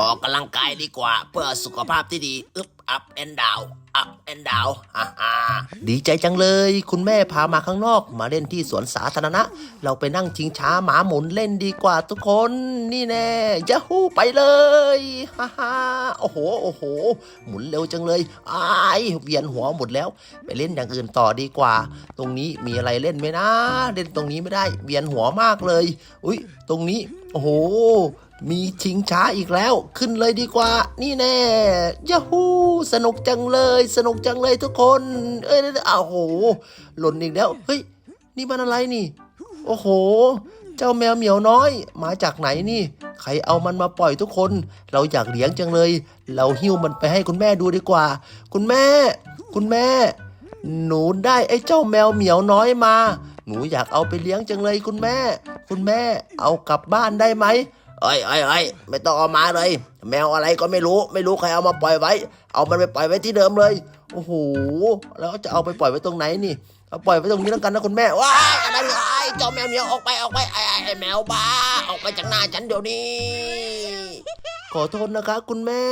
ออกกำลังกายดีกว่า เพื่อสุขภาพที่ดี อึบอัพแอนดาวอัพ แอนดาวดีใจจังเลย คุณแม่พามาข้างนอก มาเล่นที่สวนสาธารณะ เราไปนั่งชิงช้าหมาหมุนเล่นดีกว่าทุกคน นี่แน่ยะฮูไปเลยฮ่าฮ่าโอ้โหโอ้โห หมุนเร็วจังเลยอ้ายเวียนหัวหมดแล้ว ไปเล่นอย่างอื่นต่อดีกว่า ตรงนี้มีอะไรเล่นไหมนะ เล่นตรงนี้ไม่ได้ เวียนหัวมากเลย อุ้ยตรงนี้ โอ้โหมีชิงช้าอีกแล้ว ขึ้นเลยดีกว่า นี่แน่ยาฮูสนุกจังเลย สนุกจังเลยทุกคน เอ้ยอ้าวโห หล่นอีกแล้ว เฮ้ย นี่มันอะไรนี่ โอ้โห เจ้าแมวเหมียวน้อย มาจากไหนนี่ ใครเอามันมาปล่อยทุกคน เราอยากเลี้ยงจังเลย เราหิ้วมันไปให้คุณแม่ดูดีกว่า คุณแม่ คุณแม่ หนูได้ไอ้เจ้าแมวเหมียวน้อยมา หนูอยากเอาไปเลี้ยงจังเลยคุณแม่ คุณแม่ เอากลับบ้านได้ไหมเอ้ยเอ้ยเอ้ยไม่ต้องเอามาเลย แมวอะไรก็ไม่รู้ ไม่รู้ใครเอามาปล่อยไว้ เอามันไปปล่อยไว้ที่เดิมเลย โอ้โห แล้วจะเอาไปปล่อยไว้ตรงไหนนี่ เอาปล่อยไว้ตรงนี้แล้วกันนะคุณแม่ว้ายอะไรเนี่ยไอ้เจ้าแมวเหมียวออกไปออกไปไอ้ไอ้ไอ้แมวบ้า ออกไปจากหน้าฉันเดี๋ยวนี้ ขอโทษนะคะคุณแม่